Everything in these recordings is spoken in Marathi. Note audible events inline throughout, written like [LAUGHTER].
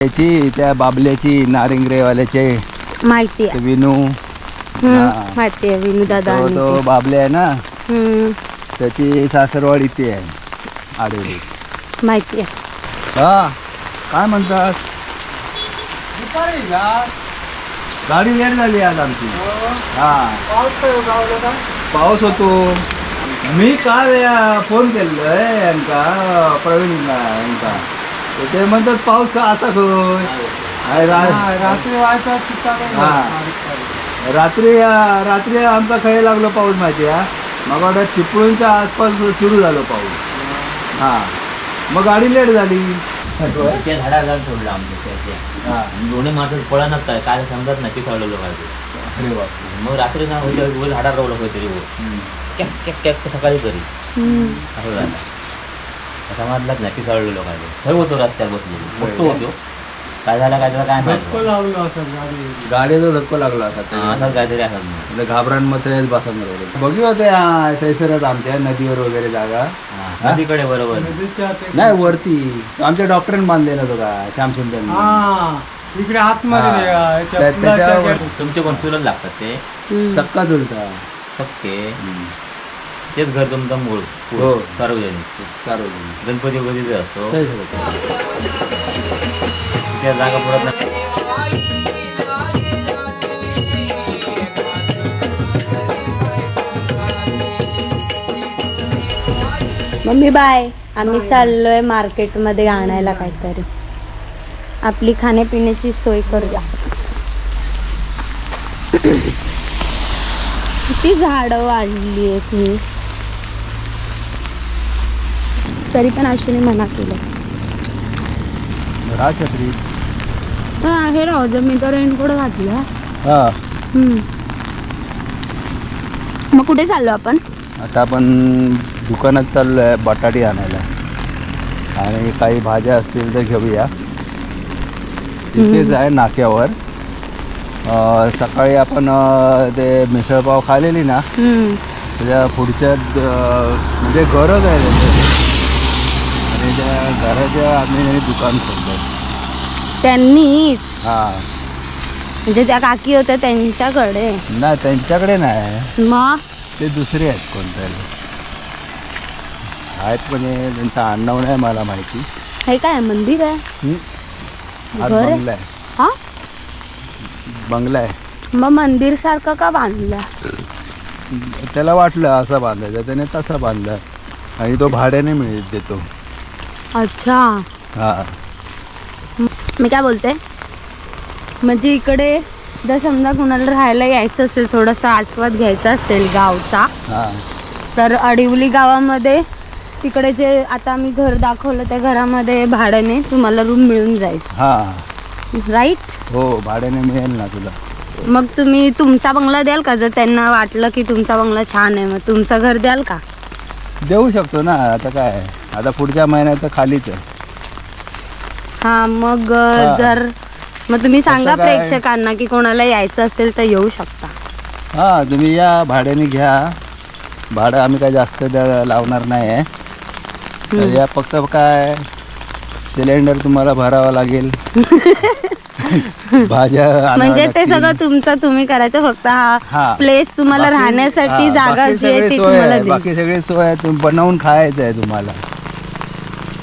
त्याची त्या बाबल्याची नारिंगरेवाल्याचे. माहिती आहे. विनू. हा. माहिती आहे विनू दादा तो. बाबले आहे ना? त्याची सासरवाडी ती आहे. आडवली माहिती आहे. हा. काय म्हणतात? गाडी लेट झाली आज आमची. हा. पाऊस होतो. मी काल या- फोन केलेलं यांका प्रवीणला यांका तर ते म्हणतात पाऊस का असा खोय रा- रात्री व्हायचा हा. रात्री रात्री आमचा खेळ लागलो पाऊस माहिती आहे मग वाटत चिपळूणच्या आसपास सुरू झालो पाऊस. हा. मग गाडी लेट झाली. त्या झाडाला सोडलं आमच्या हा. दोन्ही माणसं पळणच काय काय समजत नाही पिसावलं लोकांचे. अरे बापरे. मग रात्री ना होतं झाडात रावलं काहीतरी हो हम्म. कॅक कॅक कॅक सकाळी तरी. असं झालं. समजलंच नाही पिसावलं लोकांचे खरं होतो रस्त्यावर बसलेलो. मोठं होतो काय झालं काय झालं काय धक्को माहिती लावलं असं गाडी. गाडीचा धक्को लागला. हा, असंच काहीतरी असं. म्हणजे घाबरांमध्ये बसून राहिले बघू होते हा, थैसरच आमच्या नदीवर वगैरे जागा. नदीकडे बरोबर. नदीच्या ते- नाही वरती. आमच्या डॉक्टरांनी बांधले ना तो का श्यामसुंदर हा इकडे आतमध्ये हा. ते, अं, याच्या त्या- फुलाच्या त्याच्यावर- गे- तुमचे कोण चुलत लागतात ते. सक्का चुलता. सक्के. तेच घर तुमचं मूळ हो. सार्वजनिक. सार्वजनिक. गणपती वगैरे असतो. त्या जागा पुरत नाही. मम्मी बाय आम्ही चाललोय मार्केटमध्ये आणायला काहीतरी. आपली खाण्यापिण्याची सोय करूया. किती झाडं वाढली आहेत ही तरी पण अश्विनी मना केलं. छत्री हा, आहे राहू दे मी तर रेनकोट घातलं. हा. मग कुठे चाललो आपण? आता आपण दुकानात चाललो आहे बटाटी आणायला. आणि काही भाज्या असतील तर घेऊया. तिथेच आहे नाक्यावर. सकाळी आपण ते मिसळपाव खाल्लेली ना हम्म. त्याच्या पुढच्या म्हणजे घरच आहे. त्या घराच्या आम्ही दुकान खोललं. त्यांनीच? हां. म्हणजे त्या काकी होत्या त्यांच्याकडे? नाही त्यांच्याकडे नाही. मग? ते दुसरे आहेत कोणतरी. आहेत पण हे त्यांचं आडनाव नाही मला माहिती. हे काय मंदिर आहे? हं? घर आहे? बंगला आहे. हा? बंगला आहे. मग मंदिर सारखं का बांधलं? त्याला वाटलं असं बांधायचं त्याने तसं बांधलं. आणि तो भाड्याने मिळ देतो. अच्छा. हां. मी काय बोलते? म्हणजे इकडे जर समजा कुणाला राहायला यायचं असेल थोडासा आस्वाद घ्यायचा असेल गावचा हां. तर अडिवली गावामध्ये तिकडे जे आता आम्ही घर दाखवलं त्या घरामध्ये भाड्याने तुम्हाला रूम मिळून जाईल. हां. राईट हो भाड्याने मिळेल ना तुला. मग तुम्ही तुमचा बंगला द्याल का? जर त्यांना वाटलं की तुमचा बंगला छान आहे मग तुमचं घर द्याल का? देऊ शकतो ना आता काय आता पुढच्या महिन्यात तर खालीच आहे. हा मग हा. जर मग तुम्ही सांगा काय? प्रेक्षकांना की कोणाला यायचं असेल तर येऊ शकता. हां तुम्ही या भाड्याने घ्या. भाडं आम्ही काय जास्त द्या लावणार नाही आहे तर या फक्त काय सिलेंडर तुम्हाला भरावा लागेल. [LAUGHS] भाज्या आणाव्या म्हणजे ते लागतील. सगळं तुमचं तुम्ही करायचं फक्त हा. हा. प्लेस तुम्हाला बाकी- राहण्यासाठी हा, जागा बाकी जी आहे सगळी ती सोय तुम्हाला आहे, दिली बाकी सगळी सोय आहे. तुम्ही बनवून खायचं आहे तुम्हाला.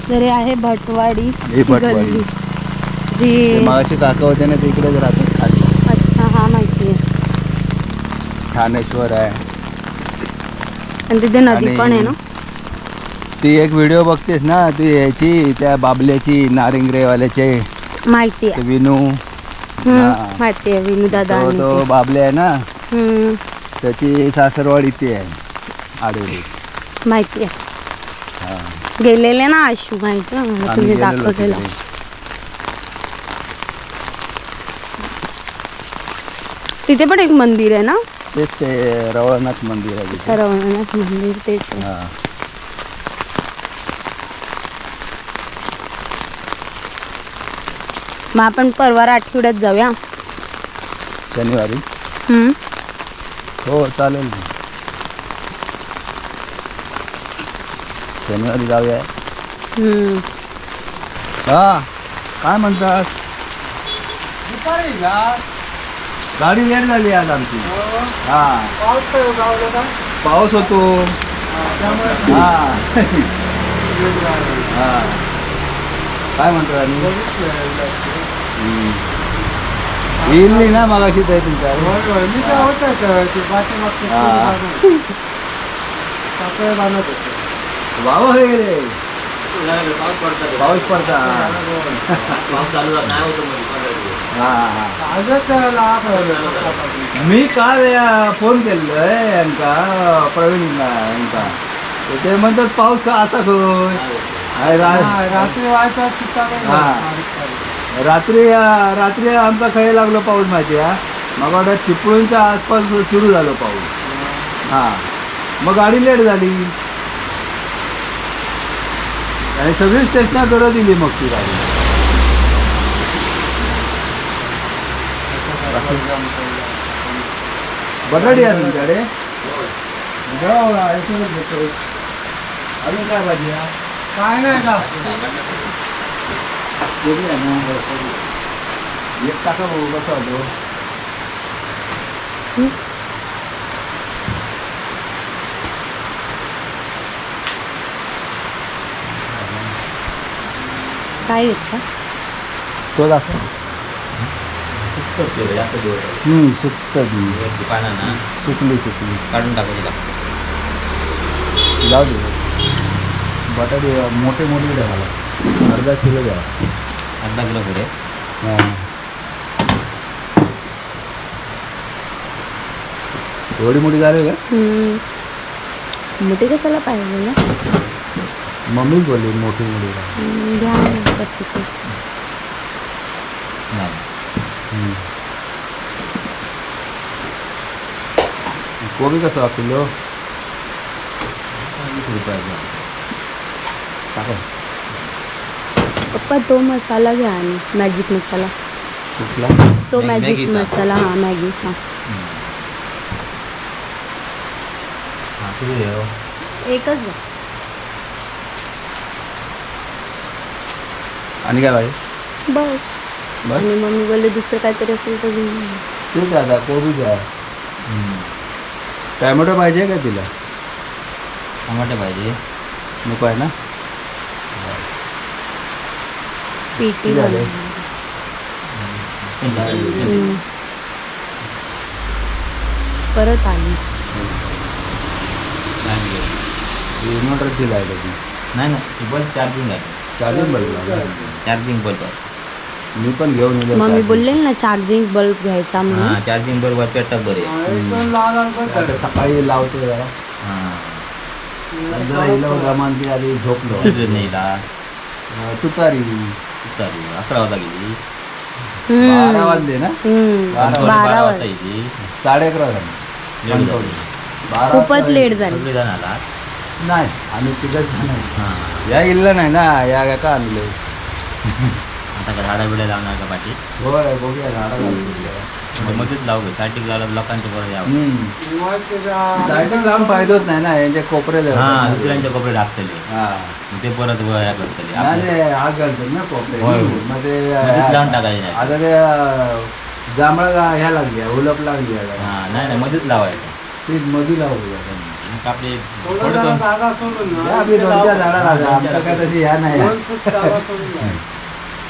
तरी आहे भटवाडी ही ची भटवाडी. गल्ली. जी मगाशी काका होते ना तिकडेच राहतात खाली. अच्छा हा माहिती आहे. ठाणेश्वर आहे. आणि तिथे नदी पण आहे ना? ती एक व्हिडिओ बघतेस ना ती याची त्या बाबल्याची नारिंगरेवाल्याचे. माहिती आहे. विनू. हा. माहिती आहे विनू दादा तो. बाबले आहे ना? त्याची सासरवाडी ती आहे आडवली माहिती आहे. गेलेले ना आशू माहिती आहे मला आम्ही तुम्ही दाखवलेलं. तिथे पण एक मंदिर आहे ना? तेच ते रवळनाथ मंदिर आहे तिथे. रवळनाथ मंदिर तेच आहे. हा. मग आपण परवा आठवड्यात जाऊया. शनिवारी? हम्म. हो चालेल ना. शनिवारी जाऊया हम्म. हा काय म्हणतात दुपारी का गाडी लेट झाली आज आमची हो. हा पाऊस तर गावलं का पाऊस होतो हा, त्यामुळे हा लेट झालं. हा काय म्हणतो आणि बघितलं. हम्म. येईल नाही ना मगाशी ते तुमच्या होय, होय. मी काय होतं तर ते पाठीमागचं हा. पूल बांधून. कापड बांधत होते. वाव हे रे पाऊस पडतात. पाऊस पडता पाऊस चालू झाला नाही होतं मध्ये पंधरा दिवस. हा हा. आजच. मी काल या- फोन केलेलं आहे यांका प्रवीण यांका तर ते म्हणतात पाऊस का असा खोय नाही होतं. आहे हा, रा- रात्री व्हायचा हा. रात्री रात्री आमचा खेळ लागलो पाऊस माहिती आहे मग वाटत चिपळूणच्या आसपास सुरू झालो पाऊस. हा. मग गाडी लेट झाली. आणि सगळी स्टेशना करत दिली मग ती गाडी बटाटी आहे तुमच्याकडे. अजून काय भाजी? काय नाही का कोबी आहे ना? एक टाका भाऊ कसा होतो काय घेत का तो दाखव सुकतं ते जास्त दिवस आहे. हम्म, सुकतं ती. हे दुकानं ना सुकली सुकली काढून टाकायची लागतं जाऊ दे बटाटे मोठे मोठे द्या मला अर्धा किलो द्या अर्धा किलो पुढे हां. एवढी मोठी झाली का हम्म. मोठी कशाला पाहिजे ना मम्मीच बोलली मोठी. हम्म, घ्या ना कशी ते. नाही हम्म. कोबी कसं किलो? वीस रुपयाचं. टाका. पप्पा तो मसाला घ्या आणि मॅजिक मसाला. कुठला? तो मॅ- मॅजिक मॅगीचा? मसाला हा मॅगी हा. हां किती देऊ एकच द्या. आणि काय पाहिजे बस. बस? आणि मम्मी बोलले दुसरं काहीतरी असेल तर घेऊन ये. तेच दादा कोबी द्या. टॅमॅटो पाहिजे का तिला? टमाटे पाहिजे. नको आहे ना? पीटी झाले? बनवली. हम्म. परत आली. इन्व्हर्टर दिला आहे नाही ना बल्ब चार्जिंग आहे. चालेल बघ चार्जिंग बल्ब. मी पण घेऊन येलो मम्मी. बोलले ना चार्जिंग बल्ब घ्यायचा म्हणून. हां चार्जिंग बल्ब पेटअप बरे. का? आता सकाळी लावतो जरा. हां. जरा इलो रमान ती आधी झोपलो. किती नेला अं, तुतारी. चालेल अकरा वाजता गेली. हम्म. बारा वाजले ना? हम्म. बारा वाजता वाजता येते साडे अकरा झाले. लेट झाली. बारा खूपच वाजता लेट झाली. सगळे जण आला. नाही आम्ही तिघच जण आहे. हां. या इल्लं नाही ना या का आणले? आता का झाडा बिड्या लावणार का पाठी होय बघूया झाडा मग मध्येच लावू गं साठीक लावलं लोकांच्या परत यावं साईडला लांब फायदाच नाही ना यांचे कोपरे जवळ. हां दुसऱ्यांचे कपडे टाकतले हा. मग ते परत वया करतले. नाही आपले- आग घालतात ना कोपरे होय, होय. मग ते मध्येच लावून टाकायचे नाही. आता ते अं, जांभळं गा- ह्या लागली उलप लागली. हां नाही नाही मध्येच लावायचं. ती मधी लावली मग आपले थोडं दोन जागा सोडून ना, या आम्ही ते दोन चार लावा. झाडा लागला आमचं काय तशी ह्या नाही दोन फूट जागा सोडून लावा.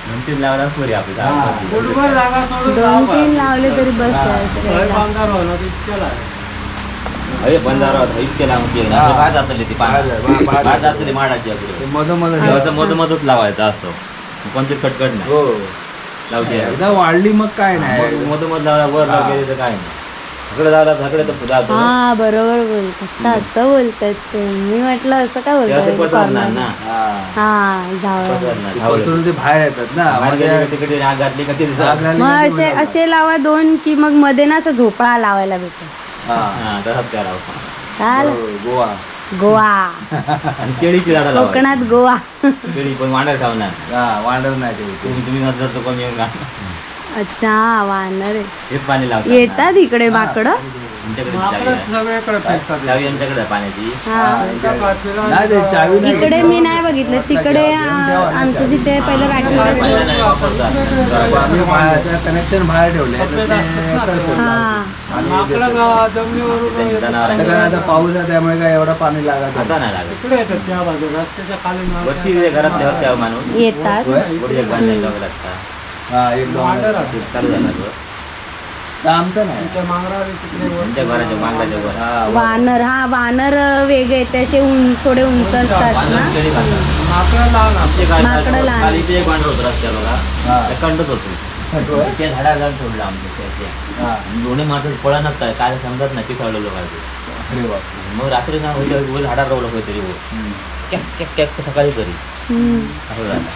दोन तीन लावलाच बरी आपली हां. झाडं. फुटभर जागा सोडून दोन. तीन लावले तरी बस. आहे. होणार. अरे बंधारा केला हां. काय जातले ती पानं जातली माडाची आपली मधोमध असं मध मधच लावायचं असं कोणतीच कटकट नाही हो लावते एकदा वाढली मग काय नाही मध मध लावला वर हां. लावले तर काय नाही तर जातो हा बरोबर बोलतात. अच्छा असं बोलतायत ते. मी म्हटलं असं काय ते असं बोलताय पसरणार ना. हा हा जावं पसरणार. ते. पसरून ते बाहेर येतात ना. बाहेर मग गेले ते- का तिकडे आग घातली का ते आग दिसत लागली मग का ते असे उलट- असे लावा दोन की मग मध्ये ना असं झोपळा लावायला भेटत हा. हा तसंच करावं. चाल गोवा. गोवा. आणि केळीची झाडं. कोकणात गोवा. केळी पण वांडर ठेवणार हा वांडर नाही ते तुम्ही तुम्ही नंतर तर कोण येऊन का अच्छा वानर आहे. हेच पाणी लावतात येतात इकडे माकडं? तुमच्याकडे माकडं चावी आहे. सगळीकडे फेकतात. चावी यांच्याकडे आहे पाण्याची. हा. एका काचेला- नाही ते चावी नाही इकडे मी नाही बघितलं. तिकडे आ, आमचं जिथे पहिलं बॅटरी नाही वापरतात. आम्ही बाहेर कनेक्शन बाहेर ठेवले. तर ते करतो. हा. आणि येतात. आता काय आता पाऊस आहे त्यामुळे काय एवढं पाणी लागत आता नाही. नाही लागत. इकडे येतात त्या बाजूला. रस्त्याच्या खाली माकडं. वरती जे घरात ठेवत त्या माणूस. येतात. होय? पुढे एक बांधायला लावला लागता हा एक दोन माकडं राहतात. चालू झाला तो. तर आमचं नाही त्यांच्या मांगरावर तिकडे वर- त्यांच्या घराच्या मांगलाच्या वर हा वानर हा वानर वेगळे ते असे उं थोडे उंच असतात बांधून ना केळी खातात. माकडं लहान आमचे काय माकडं लहान. खाली ते एक वांडर होतं रस्त्यावर बघा हा. ते कंडत होतो होय? त्या झाडाला जाऊन सोडलं आमच्या. हा. आणि दोन्ही माणसं पळणच काय काय समजत नाही की सळलं लोकांचे अरे बापरे. मग रात्री ना होईल वर झाडावर रावलं होईल हो. कॅक कॅक कॅक सकाळी तरी हम्म. असं झालं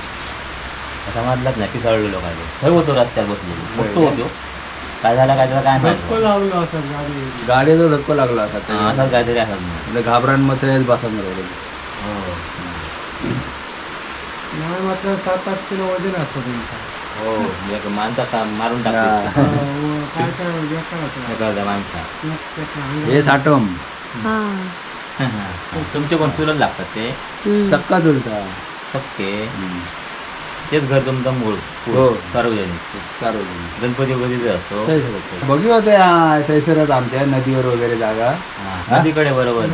समजलंच नाही की सळलं लोकांचे. खरं होतो रस्त्यावर बसलेलो. मोठं होतो. काय झालं काय झालं काय माहिती असं गाडीचा धक्को लागला आता हा. असंच काहीतरी असं मग. म्हणजे घाबरान मग तेच बसवणार होते. हो. नाही मात्र सात आठ किलो वजन असतं तुमचं. हो एक माणसा का मारून हा. टाकतो काय काय म्हणजे माणसा. हे साठम हा. [LAUGHS] तुमचे कोण चुलत लागतात ते. सक्का चुलता. सक्के. तेच घर तुमचं मूळ हो. सार्वजनिक. सार्वजनिक. गणपती वगैरे असतो. थंयसरच. बघू होते हा, थंयसरच आमच्या नदीवर वगैरे जागा. हा, नदीकडे बरोबर.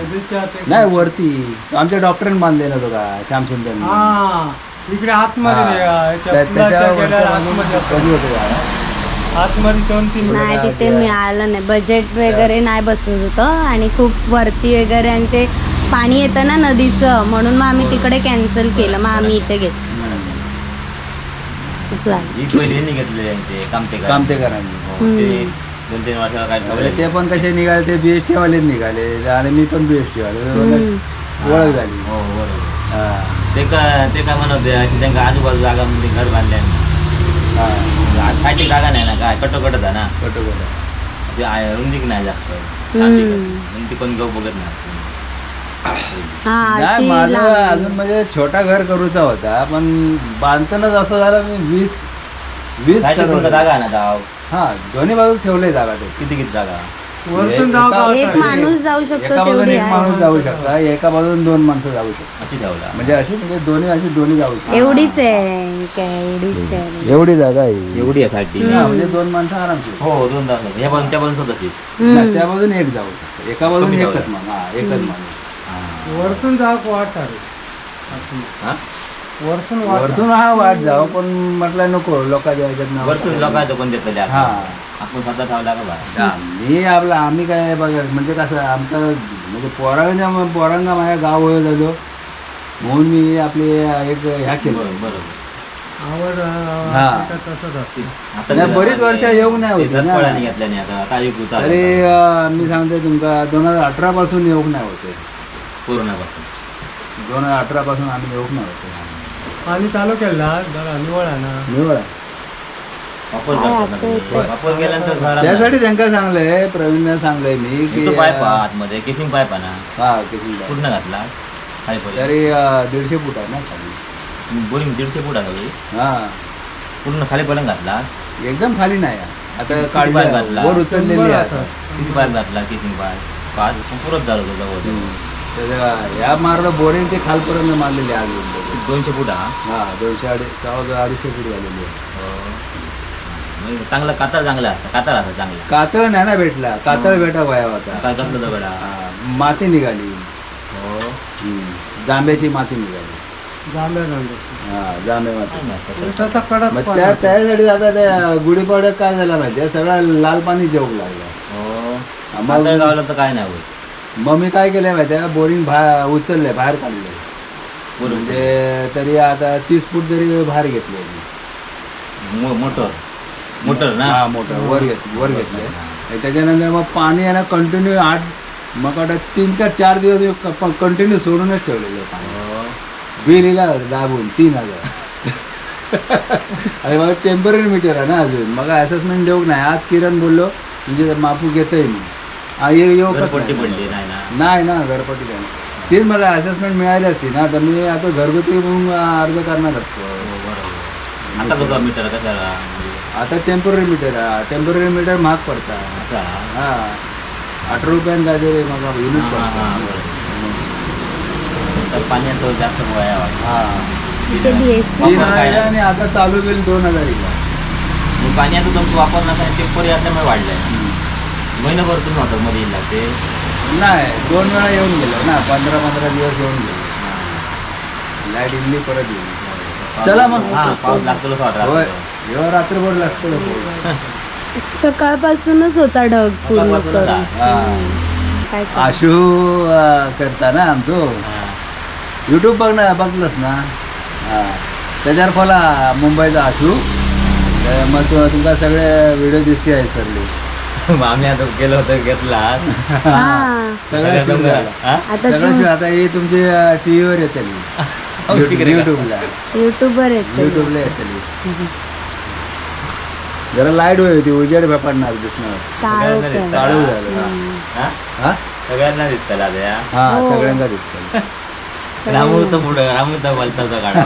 नाही वरती. आमच्या डॉक्टरने बांधले ना तो का श्यामसुंदर हा इकडे आतमध्ये पुलाच्या असतं. कधी होते जागा? आतमध्ये दोन तीन नाही तिथे मिळालं नाही. बजेट वगैरे नाही बसत होतं आणि खूप वरती वगैरे आणि ते पाणी येतं ना नदीचं. म्हणून मग आम्ही तिकडे कॅन्सल केलं. मग आम्ही इथे घेतलं असं झालं. ही पहिली यांनी घेतले यांचे कामतेकर कामतेकरांनी हो, ते दोन तीन वर्षाला काय म्हणजे ते पण कसे निघाले ते बीएसटी वालेच निघाले. आणि मी पण बीएसटी वाले. हम्म. ओळख झाली. हो बरोबर. हा, ते काय ते काय म्हणत होते की त्यांना आजूबाजू जागा मध्ये घर बांधल्या हा. खायची जागा नाही ना काय कटोकटच आहे ना. कटोकट. ते आहे, रुंदीक नाही जास्त. हम्म. रुंदी कोण घेऊ बघत नाही. हा नाही माझं. अजून म्हणजे छोटा घर करूचा होता पण बांधतानाच असं झालं मी वीस वीस ठरवलं. जागा आहे ना गाव. हा दोन्ही बाजू ठेवले जागा ते. किती किती जागा? वर्षून जाऊ का एक? माणूस जाऊ शकतो एका बाजून तेवढी एक आहे. माणूस जाऊ शकता. एका बाजून दोन माणसं जाऊ शकतात. अशी ठेवला म्हणजे अशी म्हणजे दोन्ही अशी दोन्ही जाऊ शकतात. एवढीच आहे काय एवढीच आहे. एवढी जागा आहे. एवढी आहे साठी हा, म्हणजे दोन माणसं आरामशीर. हो दोन तास बाजून त्या बाजून स्वतःची नाही, त्या बाजून एक जाऊ शकतो. एका बाजून एकच माणूस. हा एकच माणूस. वर्षून जाऊ वाटत हा? वर्षून वाटत वरसून हा वाट जाऊ पण म्हटलं नको लोकांच्या ह्याच्यात नको. वरतून लोकांचं कोण देतले हा. आपण स्वतः ठेवला का बा हा, मी आपला आम्ही काय बघा म्हणजे कसं आमचं म्हणजे पोरांच्या पोरांना माझ्या गाव वळ झालो म्हणून मी आपले एक ह्या केलं बरोबर बरोबर आवड अं, हा. त्याच्यात तसंच असतं आता नाही, बरीच वर्ष येऊ नाही होती ना. आता चालू तरी आता. अं, मी सांगते तुमका दोन हजार अठरा पासून येऊक नाही होते पूर्णापासून दोन हजार अठरा पासून आम्ही येऊक नाही होते. पाणी चालू केलं जरा निवळ ना. निवड वापर. वापर केल्यानंतर घरात त्यासाठी त्यांना सांगलंय प्रवीणने सांगलंय मी की तो पाईप आहे आतमध्ये किसिंग पाईप आहे ना हा किती पूर्ण घातला? खाली पर्यंत तरी अं, दीडशे फूट आहे ना खाली. बोरिंग दीडशे फूट आहे सगळी हा. पूर्ण खाली पर्यंत घातला? एकदम खाली नाही. आहे. आता पाईप काढलं घातला? वर उचललेली शंभर आहे आता. आता. किती पाईप घातला किसिंग पाईप पाच पुरत झालं होतं जवळ हम्म. त्याच्या- या मार्ग बोरिंग ते खालपर्यंत मारलेले आहे अजून दोनशे फूट हा? हा दोनशे अडीच सहा अडीचशे फूट झालेली आहे. हो. म्हणजे चांगला कातळ चांगला असता कातळ असता चांगला. कातळ नाही ना भेटला कातळ भेटा वया होता. काय कसलं दगडा? हा, माती निघाली. हो. जांभ्याची माती निघाली. हा. त्या त्यासाठी आता त्या गुढीपाड्यात काय झालं माहिती सगळं लाल पाणी जेवू लागलं. हो. कातळ गावला तर काय नाही होत. मग मी काय केलंय माहिती आहे बोरिंग बाहेर उचललंय बाहेर बरोबर म्हणजे तरी आता तीस फूट जरी बाहेर घेतले मो- मोटर. मोटर ना? हा मोठं वर घेतलं वर घेतलंय. आणि त्याच्यानंतर मग पाणी आहे ना कंटिन्यू आठ मग आता तीन का चार दिवस कंटिन्यू सोडूनच ठेवलेलं पाणी. हो. बिल इला दाबून तीन हजार. अरे मग टेंपररी मीटर आहे ना अजून. मग असेसमेंट देऊ नाही. आज किरण बोललो म्हणजे मापू घेतोय मी. हा ये येऊ घरपट्टी नाही? पडली नाही ना नाही ना घरपट्टी काय नाही. तीच मला असेसमेंट मिळाली असती ना तर मी आता घरगुती म्हणून अर्ज करणार असतो हो, बरोबर. आता मीटर म्हणजे आता टेंपररी मीटर आहे. टेंपररी मीटर महाग पडतात असा हा. अठरा रुपयान रे मग युनिट हा, हा. तर तो जास्त वाटतं. हा. तीन हजार आणि आता चालू केली दोन हजारीला. आणि पाण्याचं तुमचं वापर नसा टेम्पोरी असल्यामुळे वाढलंय. महिनाभर तुम्ही होतं मध्ये येईल ते नाही दोन वेळा येऊन गेलो ना. पंधरा पंधरा दिवस येऊन गेलो. लाइट इडली परत येईल चला मग. हा पाऊस लागतो होय. रात्रभर लागतो [LAUGHS] सकाळपासूनच होता ढग पूर्ण सकाळपासूनच करून आहे. हम्म. काय कर- आशू अं, करता ना आमचो. युट्यूब बघ ना बघलंस ना? हा. त्याच्यावर खोला मुंबईचा आशू. तर मग तु- तुमका सगळे व्हिडिओ दिसते आहे सरले [LAUGHS] आम्ही आता गेलो होतो घेतला. हा. सगळं झालं. हा? आता सगळं तू शिव आता हे तुमची टी व्हीवर येते हो, ठीक आहे. युट्यूबला युट्यूबर येते. युट्यूबला येते जरा लाइट होती उजेड पडणार दिसणार. सगळ्यांना काळू झालं. हा? हा? सगळ्यांना दिसतं आता या. हा हो. सगळ्यांना दिसतं रामू तर पुढं रामू तर बोलताचा काढा. [LAUGHS]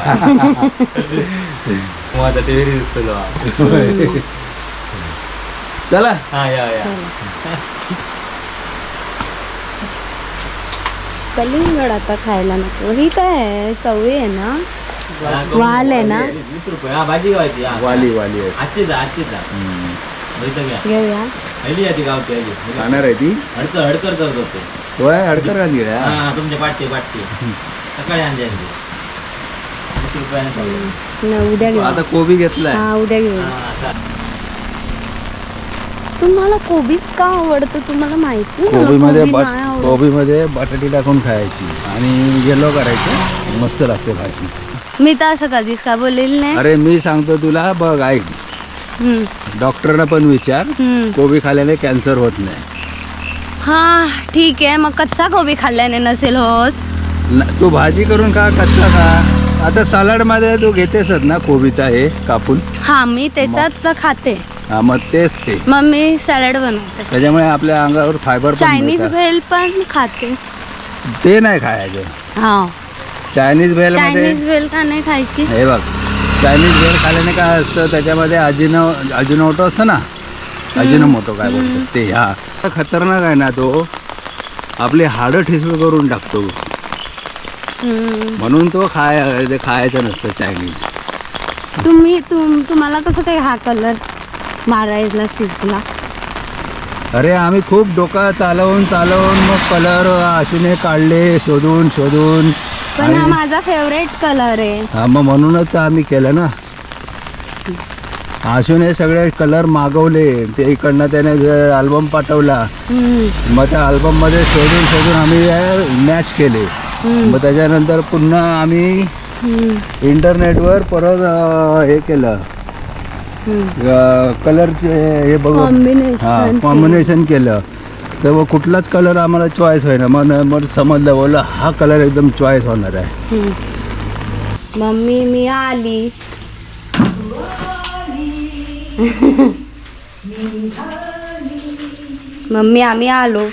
मग आता टीव्ही दिसतो चला. हा या या. [LAUGHS] कलिंगड आता खायला नको. ही काय आहे? चवळी आहे ना? वाल आहे ना? वीस रुपये. हा भाजी गावाची हा. वाली वाली आहे. आजची जा आजची जा. हम्म. इथं घ्या. घेऊया. पहिली याची गावची आली. खाणार आहे ती? हडकर हडकर करत होते. होय अडकर का गेल्या हा तुमच्या पाठची पाठची सकाळी आणली आणली वीस रुपयाने खाऊ. न उद्या घेऊ आता कोबी घेतलाय. हा उद्या घेऊ हा, तुम्हाला कोबीच का आवडतं? तुम्हाला माहिती मला कोबीमध्ये कोबी बट नाही आवडत. कोबीमध्ये बटाटी टाकून खायची आणि येलो करायचं मस्त लागते भाजी. मी तर असं कधीच का बोललेली नाही. अरे मी सांगतो तुला बघ ऐक. हम्म, डॉक्टरना पण विचार हम्म. कोबी खाल्ल्याने कॅन्सर होत नाही. हा ठीक आहे. मग कच्चा कोबी खाल्ल्याने नसेल होत. न- तू भाजी करून खा कच्चा खा. आता सलाडमध्ये तू घेतेसच ना कोबीचा हे कापून? हा मी त्याच्यात खाते. हा मग तेच ते. मग मी सॅलड बनवते. त्याच्यामुळे आपल्या अंगावर फायबर पण चायनीज. भेल पण खाते. ते नाही खायचं. हा. चायनीज भेल मध्ये चायनीज भेल का नाही खायची? हे बघ. चायनीज भेल खाल्याने काय असतं त्याच्यामध्ये अजिनो अजिनोटो असतं ना? अजिनोमोटो काय बोलतात ते हा. खतरनाक आहे ना तो. आपली हाडं ठिसूळ करून टाकतो. हम्म. म्हणून तो खाय ते खायचं नसतं चायनीज तुम्ही तुम तुम्हाला कसं काय हा कलर मारायला सुचला अरे आम्ही खूप डोका चालवून चालवून मग कलर आशूने काढले शोधून शोधून. पण हा माझा फेवरेट कलर आहे. हा मग म्हणूनच तर आम्ही केलं ना. आशूने सगळे कलर मागवले. ते इकडनं त्याने अल्बम पाठवला मग त्या अल्बममध्ये शोधून शोधून आम्ही मॅच केले. मग त्याच्यानंतर पुन्हा आम्ही इंटरनेटवर परत हे केलं. कलरचे हे बघून. हा. कॉम्बिनेशन केलं. तर कुठलाच कलर आम्हाला चॉईस होईना. मग मग समजलं बोललं हा कलर एकदम चॉईस होणार आहे. मम्मी मी आली. [LAUGHS] मम्मी आम्ही आलो.